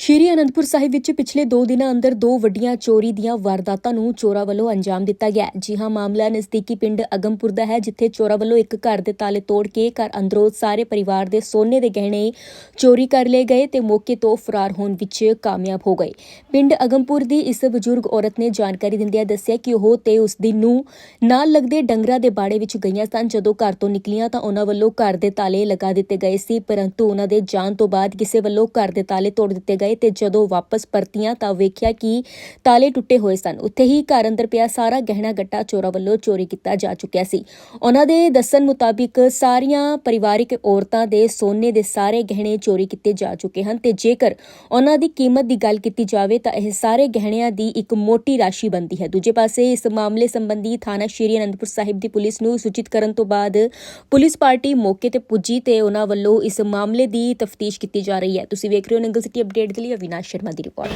ਸ਼੍ਰੀ ਅਨੰਦਪੁਰ ਸਾਹਿਬ ਵਿੱਚ ਪਿਛਲੇ 2 ਦਿਨਾਂ ਅੰਦਰ ਦੋ ਵੱਡੀਆਂ ਚੋਰੀ ਦੀਆਂ ਵਾਰਦਾਤਾਂ ਨੂੰ ਚੋਰਾਂ ਵੱਲੋਂ ਅੰਜਾਮ ਦਿੱਤਾ ਗਿਆ ਹੈ। ਜੀ ਹਾਂ, ਮਾਮਲਾ ਨਜ਼ਦੀਕੀ ਪਿੰਡ ਅਗਮਪੁਰ ਦਾ ਹੈ, ਜਿੱਥੇ ਚੋਰਾਂ ਵੱਲੋਂ ਇੱਕ ਘਰ ਦੇ ਤਾਲੇ ਤੋੜ ਕੇ ਘਰ ਅੰਦਰੋਂ ਸਾਰੇ ਪਰਿਵਾਰ ਦੇ ਸੋਨੇ ਦੇ ਗਹਿਣੇ ਚੋਰੀ ਕਰ ਲਏ ਗਏ ਤੇ ਮੌਕੇ ਤੋਂ ਫਰਾਰ ਹੋਣ ਵਿੱਚ ਕਾਮਯਾਬ ਹੋ ਗਏ ਪਿੰਡ ਅਗਮਪੁਰ ਦੀ ਇਸ ਬਜ਼ੁਰਗ ਔਰਤ ਨੇ ਜਾਣਕਾਰੀ ਦਿੰਦਿਆਂ ਦੱਸਿਆ ਕਿ ਉਹ ਤੇ ਉਸ ਦੀ ਨੂੰ ਨਾਲ ਲੱਗਦੇ ਡੰਗਰਾਂ ਦੇ ਬਾੜੇ ਵਿੱਚ ਗਈਆਂ ਸਨ ਜਦੋਂ ਘਰ ਤੋਂ ਨਿਕਲੀਆਂ ਤਾਂ ਉਹਨਾਂ ਵੱਲੋਂ ਘਰ ਦੇ ਤਾਲੇ ਲਗਾ ਦਿੱਤੇ ਗਏ ਸੀ, ਪਰੰਤੂ ਉਹਨਾਂ ਦੇ ਜਾਣ ਤੋਂ ਬਾਅਦ ਕਿਸੇ ਵੱਲੋਂ ਘਰ ਦੇ ਤਾਲੇ ਤੋੜ ਦਿੱਤੇ ਗਏ ਤੇ ਜਦੋਂ ਵਾਪਸ ਪਰਤੀਆਂ ਤਾਂ ਵੇਖਿਆ ਕਿ ਤਾਲੇ ਟੁੱਟੇ ਹੋਏ ਸਨ। ਉੱਥੇ ਹੀ ਘਰ ਅੰਦਰ ਪਿਆ ਸਾਰਾ ਗਹਿਣਾ ਗੱਟਾ ਚੋਰਾਂ ਵੱਲੋਂ ਚੋਰੀ ਕੀਤਾ ਜਾ ਚੁੱਕਿਆ ਸੀ। ਉਹਨਾਂ ਦੇ ਦੱਸਣ ਮੁਤਾਬਿਕ ਸਾਰੀਆਂ ਪਰਿਵਾਰਿਕ ਔਰਤਾਂ ਦੇ ਸੋਨੇ ਦੇ ਸਾਰੇ ਗਹਿਣੇ ਚੋਰੀ ਕੀਤੇ ਜਾ ਚੁੱਕੇ ਹਨ ਤੇ ਜੇਕਰ ਉਹਨਾਂ ਦੀ ਕੀਮਤ ਦੀ ਗੱਲ ਕੀਤੀ ਜਾਵੇ ਤਾਂ ਇਹ ਸਾਰੇ ਗਹਿਣਿਆਂ ਦੀ ਇੱਕ ਮੋਟੀ ਰਾਸ਼ੀ ਬਣਦੀ ਹੈ। ਦੂਜੇ ਪਾਸੇ ਇਸ ਮਾਮਲੇ ਸੰਬੰਧੀ ਥਾਣਾ ਸ਼੍ਰੀ ਅਨੰਦਪੁਰ ਸਾਹਿਬ ਦੀ ਪੁਲਿਸ ਨੂੰ ਸੂਚਿਤ ਕਰਨ ਤੋਂ ਬਾਅਦ ਪੁਲਿਸ ਪਾਰਟੀ ਮੌਕੇ ਤੇ ਪੁੱਜੀ ਤੇ ਉਹਨਾਂ ਵੱਲੋਂ ਇਸ ਮਾਮਲੇ ਦੀ ਤਫਤੀਸ਼ ਕੀਤੀ ਜਾ ਰਹੀ ਹੈ। ਤੁਸੀਂ ਵੇਖ ਰਹੇ ਹੋ ਨੰਗਲ ਸਿਟੀ ਅਪਡੇਟ। ਦੇ ਲਈ ਅਵਿਨਾਸ਼ ਸ਼ਰਮਾ ਦੀ ਰਿਪੋਰਟ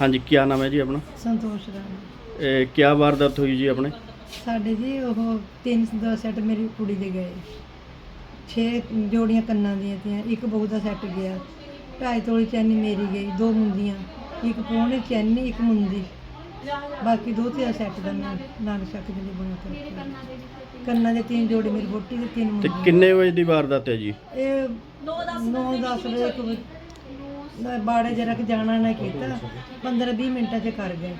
ਹਾਂਜੀ ਕੀ ਨਾਮ ਹੈ ਜੀ ਆਪਣਾ? ਸੰਤੋਸ਼ ਰਾਮ। ਇਹ ਕੀ ਵਾਰਦਾਤ ਹੋਈ ਜੀ ਆਪਣੇ? ਸਾਡੇ ਜੀ ਉਹ ਤਿੰਨ ਦੋ ਸੈੱਟ ਮੇਰੀ ਕੁੜੀ ਦੇ ਗਏ। 6 ਜੋੜੀਆਂ ਕੰਨਾਂ ਦੀਆਂ ਤੀਆਂ ਇੱਕ ਬਹੂ ਦਾ ਸੈੱਟ ਗਿਆ। ਢਾਈ ਤੋਲੀ ਚੈਨੀ ਮੇਰੀ ਗਈ ਦੋ ਮੁੰਦੀਆਂ ਇੱਕ ਪੌਣੇ ਚੈਨੀ ਇੱਕ ਮੁੰਦੀ। ਬਾਕੀ ਦੋ ਤੇ ਸੈੱਟ ਦਾ ਮੈਂ ਨਾਲ ਸ਼ੱਕ ਦੇ ਲਈ ਬਣਾ ਕੇ ਕੰਨਾਂ ਦੇ ਤਿੰਨ ਜੋੜੇ ਮੇਰੀ ਬੋਟੀ ਦੇ ਤਿੰਨ ਤੇ ਕਿੰਨੇ ਵਜੇ ਦੀ ਵਾਰਦਾਤ ਹੈ ਜੀ? ਇਹ 9 10 ਵਜੇ ਇੱਕ ਵਜੇ ਮੈਂ ਬਾੜੇ ਜਰਾ ਕਿ ਜਾਣਾ ਨਾ ਕੀਤਾ। 15 20 ਮਿੰਟਾਂ 'ਚ ਕਰ ਗਏ।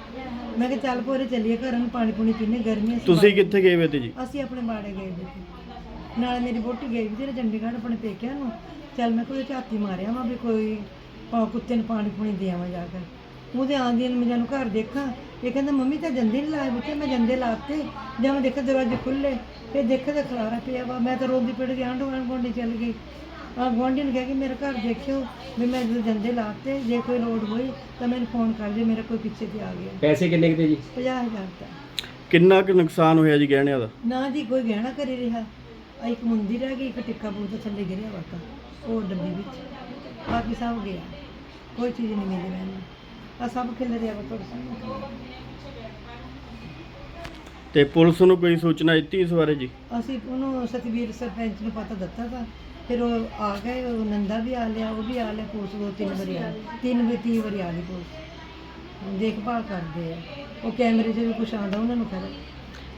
ਮੈਂ ਕਿਹਾ ਚੱਲ ਪੋਰੇ ਚੱਲੀਏ ਘਰਾਂ ਨੂੰ ਪਾਣੀ ਪੂਣੀ ਪੀਣੇ ਗਰਮੀਆਂ ਸੀ ਤੁਸੀਂ ਕਿੱਥੇ ਗਏ ਹੋਏ ਤੇ ਜੀ? ਅਸੀਂ ਆਪਣੇ ਬਾੜੇ ਗਏ ਵੀ ਸੀ ਨਾਲ ਮੇਰੀ ਵੋਟੀ ਗਈ ਵੀ ਤੇਰੇ ਚੰਡੀਗੜ੍ਹ ਆਪਣੇ ਪੇਕਿਆਂ ਨੂੰ। ਚੱਲ ਮੈਂ ਕੋਈ ਝਾਤੀ ਮਾਰਿਆ ਵਾ ਵੀ ਕੋਈ ਪਾ ਕੁੱਤੇ ਨੂੰ ਪਾਣੀ ਪੂਣੀ ਦੇ ਆਵਾਂ ਜਾ ਕੇ। ਉਹਦੇ ਆਂਦੀਆਂ ਨੂੰ ਮੈਂ ਜਾਨੂੰ ਘਰ ਦੇਖਾਂ। ਇਹ ਕਹਿੰਦਾ ਮੰਮੀ ਤਾਂ ਜੰਦੇ ਨਹੀਂ ਲਾਏ ਬੱਚੇ ਮੈਂ ਜੰਦੇ ਲਾਤੇ। ਜਦ ਮੈਂ ਦੇਖਿਆ ਦਰਵਾਜ਼ੇ ਖੁੱਲੇ ਫਿਰ ਦੇਖਿਆ ਤਾਂ ਖਲਾਰਾ ਪਿਆ ਵਾ। ਮੈਂ ਤਾਂ ਰੋਂਦੀ ਪਿੜ ਕੇ ਆਂਢ ਗੁਆਂਢ ਚੱਲ ਗਈ। ਆ ਗੁਆਂਢੀ ਨੇ ਕਿਹਾ ਕਿ ਮੇਰੇ ਘਰ ਦੇਖਿਓ ਵੀ ਮੈਂ ਜਦੋਂ ਜੰਦੇ ਲਾਤੇ ਜੇ ਕੋਈ ਲੋੜ ਹੋਈ ਤਾਂ ਮੈਨੂੰ ਫੋਨ ਕਰ ਦੇ ਮੇਰਾ ਕੋਈ ਪਿੱਛੇ ਤੇ ਆ ਗਿਆ। ਪੈਸੇ ਕਿੰਨੇ ਕੁ ਦੇ ਜੀ? 50000 ਦਾ ਕਿੰਨਾ ਕੁ ਨੁਕਸਾਨ ਹੋਇਆ ਜੀ ਗਹਿਣਿਆਂ ਦਾ? ਨਾ ਜੀ ਕੋਈ ਗਹਿਣਾ ਕਰੀ ਰਿਹਾ। ਆ ਇੱਕ ਮੁੰਦੀ ਰਹਿ ਗਈ ਇੱਕ ਟਿੱਕਾ ਬੂਤ ਥੱਲੇ ਗਿਰਿਆ ਵਾਕਾ ਉਹ ਡੱਬੀ ਵਿੱਚ। ਬਾਕੀ ਸਭ ਗਿਆ। ਕੋਈ ਚੀਜ਼ ਨਹੀਂ ਮਿਲੀ ਮੈਨੂੰ। ਆ ਸਭ ਖਿਲ ਰਿਹਾ ਵਾ ਤੁਹਾਡੇ ਸਾਹਮਣੇ ਤੇ ਪੁਲਿਸ ਨੂੰ ਕੋਈ ਸੂਚਨਾ ਦਿੱਤੀ ਇਸ ਬਾਰੇ ਜੀ? ਅਸੀਂ ਉਹਨੂੰ ਸਤਵੀਰ ਸਰਪੰਚ ਨੂੰ ਪਤਾ ਦਿੱਤਾ ਤਾਂ ਫਿਰ ਉਹ ਆ ਗਏ ਉਹ ਨੰਦਾ ਵੀ ਆ ਲਿਆ ਉਹ ਵੀ ਆ ਲਿਆ ਪੁਲਿਸ ਦੋ ਤਿੰਨ ਵਾਰੀ ਆ ਤਿੰਨ ਵੀ ਤੀਹ ਵਾਰੀ ਆ ਗਈ ਪੁਲਿਸ। ਦੇਖਭਾਲ ਕਰਦੇ ਆ। ਉਹ ਕੈਮਰੇ 'ਚ ਵੀ ਕੁਛ ਆਉਂਦਾ ਉਹਨਾਂ ਨੂੰ ਕਰ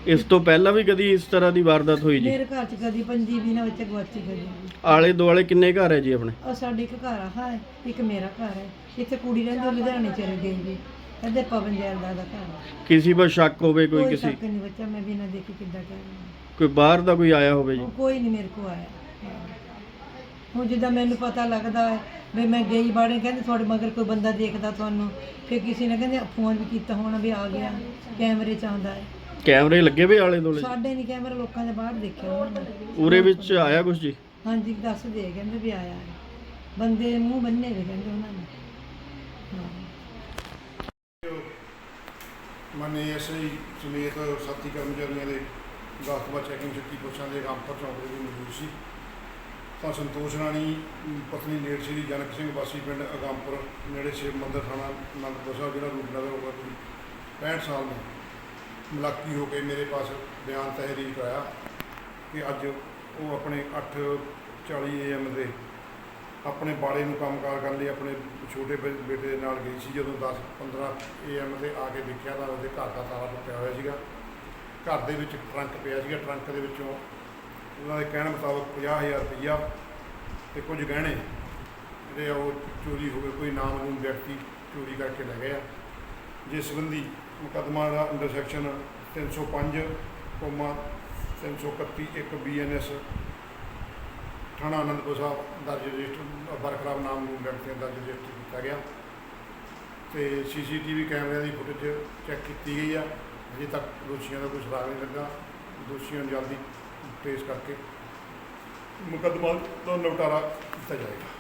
ਇਸ ਤੋਂ ਪਹਿਲਾਂ ਵੀ ਕਦੀ ਇਸ ਤਰ੍ਹਾਂ ਦੀ ਵਾਰਦਾਤ ਹੋਈ ਜੀ? ਮੇਰੇ ਘਰ 'ਚ ਕਦੀ ਪੰਜੀ ਵੀ ਨਾ ਵਿੱਚ ਗਵਾਚੀ ਕਦੀ। ਆਲੇ ਦੁਆਲੇ ਕਿੰਨੇ ਘਰ ਹੈ ਜੀ ਆਪਣੇ? ਆ ਸਾਡੇ ਇੱਕ ਘਰ ਆ ਹੈ ਇੱਕ ਮੇਰਾ ਘਰ ਹੈ। ਇੱਥੇ ਕੁੜੀ ਰਹਿੰਦੀ ਉਹ ਲੁਧਿਆਣੇ ਚਲੇ ਗਈ ਜੀ। ਇੱਧਰ ਪਵਨ ਜੈਲ ਦਾ ਦਾ ਘਰ ਹੈ। ਕਿਸੇ ਪਰ ਸ਼ੱਕ ਹੋਵੇ ਕੋਈ ਕੋਈ ਕਿਸੇ? ਸ਼ੱਕ ਨਹੀਂ ਬੱਚਾ ਮੈਂ ਬਿਨਾਂ ਦੇਖੇ ਕਿੱਦਾਂ ਕਹਿ ਰਹੀ। ਕੋਈ ਬਾਹਰ ਦਾ ਕੋਈ ਆਇਆ ਹੋਵੇ ਜੀ? ਉਹ ਕੋਈ ਨਹੀਂ ਮੇਰੇ ਕੋ ਆਇਆ। ਹਾਂ। ਹੁਣ ਜਿੱਦਾਂ ਮੈਨੂੰ ਪਤਾ ਲੱਗਦਾ ਹੈ ਵੀ ਮੈਂ ਗਈ ਬਾੜੇ ਕਹਿੰਦੇ ਤੁਹਾਡੇ ਮਗਰ ਕੋਈ ਬੰਦਾ ਦੇਖਦਾ ਤੁਹਾਨੂੰ। ਫਿਰ ਕਿਸੇ ਨੇ ਕਹਿੰਦੇ ਫੋਨ ਵੀ ਕੀਤਾ ਹੋਣਾ ਵੀ ਆ ਗਿਆ ਕੈਮਰੇ 'ਚ ਆਉਂਦਾ ਹੈ। ਕੈਮਰੇ ਲੱਗੇ ਵੇ ਆਲੇ ਦੁਆਲੇ? ਸਾਡੇ ਨਹੀਂ ਕੈਮਰਾ ਲੋਕਾਂ ਦੇ ਬਾਹਰ ਦੇਖਿਆ ਉਹਨਾਂ ਨੇ। ਉਰੇ ਵਿੱਚ ਆਇਆ ਕੁਝ ਜੀ? ਹਾਂਜੀ ਦੱਸਦੇ ਕਹਿੰਦੇ ਵੀ ਆਇਆ ਹੈ। ਬੰਦੇ ਮੂੰਹ ਬੰਨੇ ਵੀ ਕਹਿੰਦੇ ਉਹਨਾਂ ਨੇ। ਹਾਂ। ਮਾਨੇ ਐਸਆਈ ਸਮੇਤ ਸਾਥੀ ਕਰਮਚਾਰੀਆਂ ਦੇ ਗਾਖਵਾ ਚੈਕਿੰਗ ਚੱਕੀ ਪੁੱਛਾਂ ਦੇ ਰਾਮਪੁਰ ਚੌਂਕ ਦੇ ਵਿੱਚ ਮੌਜੂਦ ਸੀ। ਤਾਂ ਸੰਤੋਸ਼ ਰਾਣੀ ਅਮ, ਪਤਨੀ ਲੇਟ ਸ਼੍ਰੀ ਜਨਕ ਸਿੰਘ ਵਾਸੀ ਪਿੰਡ ਅਗੰਪੁਰ ਨੇੜੇ ਸ਼ਿਵ ਮੰਦਰ ਥਾਣਾ ਅਨੰਦਪੁਰ ਸਾਹਿਬ ਜਿਹੜਾ ਰੂਪਨਗਰ ਹੋਗਾ ਕੋਈ 65 ਸਾਲ ਦਾ। ਮਲਾਕੀ ਹੋ ਕੇ ਮੇਰੇ ਪਾਸ ਬਿਆਨ ਤਹਿਰੀਰ ਆਇਆ ਕਿ ਅੱਜ ਉਹ ਆਪਣੇ 8:40 ਏਐਮ ਦੇ ਆਪਣੇ ਬਾੜੇ ਨੂੰ ਕੰਮਕਾਰ ਕਰਨ ਲਈ ਆਪਣੇ ਛੋਟੇ ਬੇਟੇ ਦੇ ਨਾਲ ਗਈ ਸੀ, ਜਦੋਂ 10 15 ਏਐਮ ਤੇ ਆ ਕੇ ਦੇਖਿਆ ਤਾਂ ਉਹਦੇ ਘਰ ਦਾ ਸਾਰਾ ਟੁੱਟਿਆ ਹੋਇਆ ਸੀਗਾ। ਘਰ ਦੇ ਵਿੱਚ ਟਰੰਕ ਪਿਆ ਸੀਗਾ, ਟਰੰਕ ਦੇ ਵਿੱਚੋਂ ਉਹਨਾਂ ਦੇ ਕਹਿਣ ਮੁਤਾਬਕ 50000 ਰੁਪਈਆ ਤੇ ਕੁਝ ਗਹਿਣੇ ਜਿਹੜੇ ਆ ਉਹ ਚੋਰੀ ਹੋ ਗਏ, ਕੋਈ ਨਾਮਲੂਮ ਵਿਅਕਤੀ ਚੋਰੀ ਕਰਕੇ ਲੈ ਗਿਆ ਜਿਸ ਸੰਬੰਧੀ ਮੁਕੱਦਮਾ ਦਾ ਅੰਡਰ ਸੈਕਸ਼ਨ 305 ਕੋਮਾ 331 1 ਬੀਐਨਐਸ ਥਾਣਾ ਅਨੰਦਪੁਰ ਸਾਹਿਬ ਦਰਜ ਰਜਿਸਟਰ ਬਰਖਲਾਫ ਨਾਮ ਨੂੰ ਵਿਅਕਤੀਆਂ ਦਰਜ ਰਜਿਸਟਰ ਕੀਤਾ ਗਿਆ। ਤੇ ਸੀਸੀਟੀਵੀ ਕੈਮਰਿਆਂ ਦੀ ਫੁਟੇਜ ਚੈੱਕ ਕੀਤੀ ਗਈ ਆ। ਅਜੇ ਤੱਕ ਦੋਸ਼ੀਆਂ ਦਾ ਕੋਈ ਸੁਰਾਗ ਨਹੀਂ ਲੱਗਾ। ਦੋਸ਼ੀਆਂ ਨੂੰ ਜਲਦੀ ਟ੍ਰੇਸ ਕਰਕੇ ਮੁਕੱਦਮਾ ਤੋਂ ਨਿਪਟਾਰਾ ਕੀਤਾ ਜਾਏਗਾ।